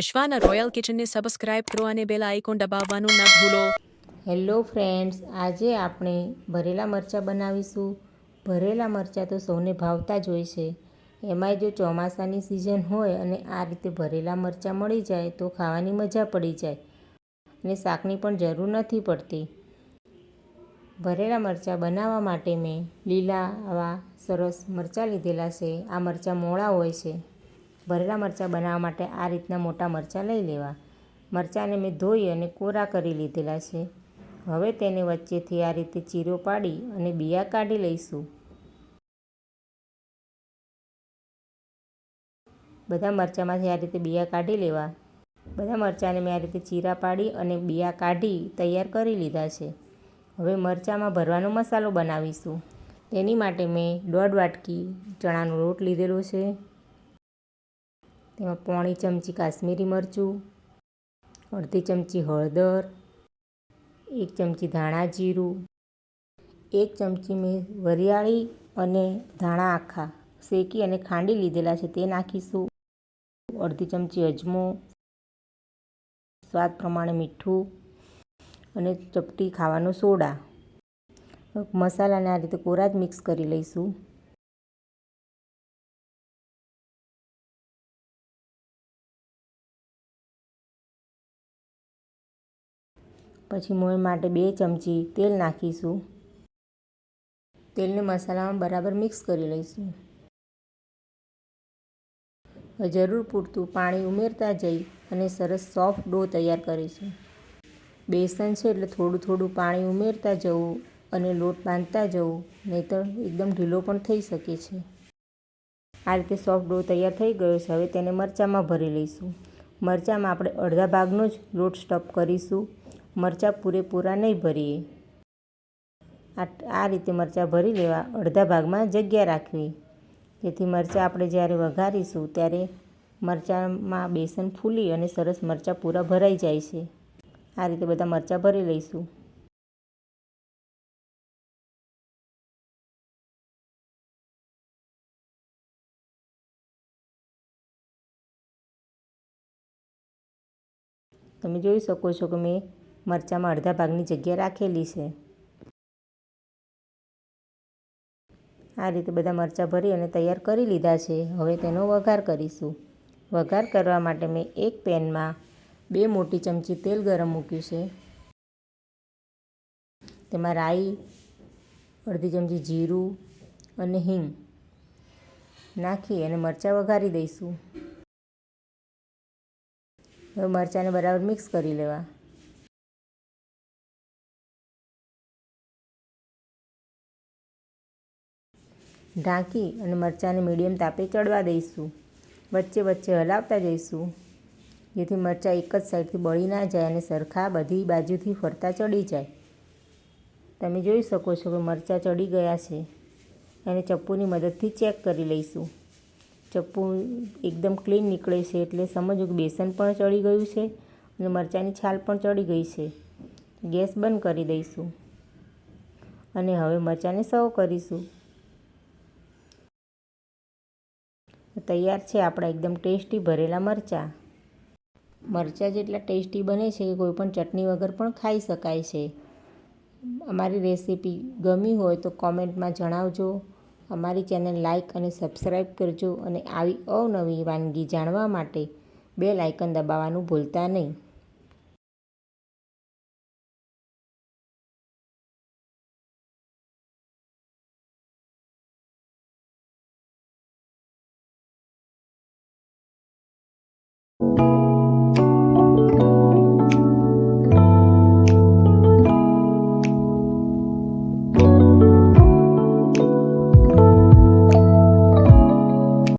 વિશ્વાના royal કિચનને subscribe કરો અને bell icon દબાવવાનું ન ભૂલો. હેલો ફ્રેન્ડ્સ, આજે આપણે ભરેલા મરચાં બનાવીશું. ભરેલા મરચાં તો સૌને ભાવતા જ હોય છે. એમાંય જો ચોમાસાની સિઝન હોય અને આ રીતે ભરેલા મરચાં મળી જાય તો ખાવાની મજા પડી જાય અને શાકની પણ જરૂર નથી પડતી. ભરેલા મરચાં બનાવવા માટે મેં લીલા, આવા સરસ મરચાં લીધેલા છે. આ મરચાં મોળા હોય છે. ભરેલા મરચાં બનાવવા માટે આ રીતના મોટા મરચાં લઈ લેવા. મરચાંને મેં ધોઈ અને કોરા કરી લીધેલા છે. હવે તેને વચ્ચેથી આ રીતે ચીરો પાડી અને બિયા કાઢી લઈશું. બધા મરચાંમાંથી આ રીતે બિયા કાઢી લેવા. બધા મરચાંને મેં આ રીતે ચીરા પાડી અને બિયા કાઢી તૈયાર કરી લીધા છે. હવે મરચાંમાં ભરવાનો મસાલો બનાવીશું. તેની માટે મેં દોઢ વાટકી ચણાનો લોટ લીધેલો છે. તેમાં પોણી ચમચી કાશ્મીરી મરચું, અડધી ચમચી હળદર, એક ચમચી ધાણા જીરું, એક ચમચી મેં વરિયાળી અને ધાણા આખા શેકી અને ખાંડી લીધેલા છે, તે નાખીશું. અડધી ચમચી અજમો, સ્વાદ પ્રમાણે મીઠું અને ચપટી ખાવાનો સોડા. મસાલાને આ રીતે કોરા જ મિક્સ કરી લઈશું. પછી મોણ માટે બે ચમચી તેલ નાખીશું. તેલને મસાલામાં બરાબર મિક્સ કરી લઈશું. જરૂર પૂરતું પાણી ઉમેરતા જઈ અને સરસ સોફ્ટ ડો તૈયાર કરીશું. બેસન છે એટલે થોડું થોડું પાણી ઉમેરતા જવું અને લોટ બાંધતા જવું, નહીંતર એકદમ ઢીલો પણ થઈ શકે છે. આ રીતે સોફ્ટ ડો તૈયાર થઈ ગયો છે. હવે તેને મરચાંમાં ભરી લઈશું. મરચાંમાં આપણે અડધા ભાગનો જ લોટ સ્ટફ કરીશું. મરચાં પૂરેપૂરા નહીં ભરીએ. આ રીતે મરચાં ભરી લેવા અડધા ભાગમાં જગ્યા રાખવી. જેથી મરચાં આપણે જ્યારે વઘારીશું ત્યારે મરચાંમાં બેસન ફૂલી અને સરસ મરચાં પૂરા ભરાઈ જાય છે. આ રીતે બધા મરચાં ભરી લઈશું. તમે જોઈ શકો છો કે મેં મરચાંમાં અડધા ભાગની જગ્યા રાખેલી છે. આ રીતે બધા મરચાં ભરી અને તૈયાર કરી લીધા છે. હવે તેનો વઘાર કરીશું. વઘાર કરવા માટે મેં એક પેનમાં બે મોટી ચમચી તેલ ગરમ મૂક્યું છે. તેમાં રાઈ, અડધી ચમચી જીરું અને હિંગ નાખી અને મરચાં વઘારી દઈશું. હવે મરચાંને બરાબર મિક્સ કરી લેવા. ઢાંકી અને મરચાંને મીડિયમ તાપે ચડવા દઈશું. વચ્ચે વચ્ચે હલાવતા જઈશું. જેથી મરચાં એક જ સાઈડથી બળી ના જાય અને સરખા બધી બાજુથી ફરતા ચડી જાય. તમે જોઈ શકો છો કે મરચાં ચડી ગયા છે. અને ચપ્પુની મદદથી ચેક કરી લઈશું. ચપ્પુ એકદમ ક્લીન નીકળે છે એટલે સમજો કે બેસન પણ ચડી ગયું છે અને મરચાંની છાલ પણ ચડી ગઈ છે. ગેસ બંધ કરી દઈશું. અને હવે મરચાંને સર્વ કરીશું. તૈયાર છે. આપણા એકદમ ટેસ્ટી ભરેલા મરચાં. મરચાં જેટલા ટેસ્ટી બને છે કે કોઈ પણ ચટણી વગર પણ ખાઈ શકાય છે. અમારી રેસીપી ગમી હોય તો કોમેન્ટમાં જણાવજો. અમારી ચેનલ લાઇક અને સબસ્ક્રાઈબ કરજો અને આવી અવનવી વાનગી જાણવા માટે બે લાઇકન દબાવવાનું ભૂલતા નહીં.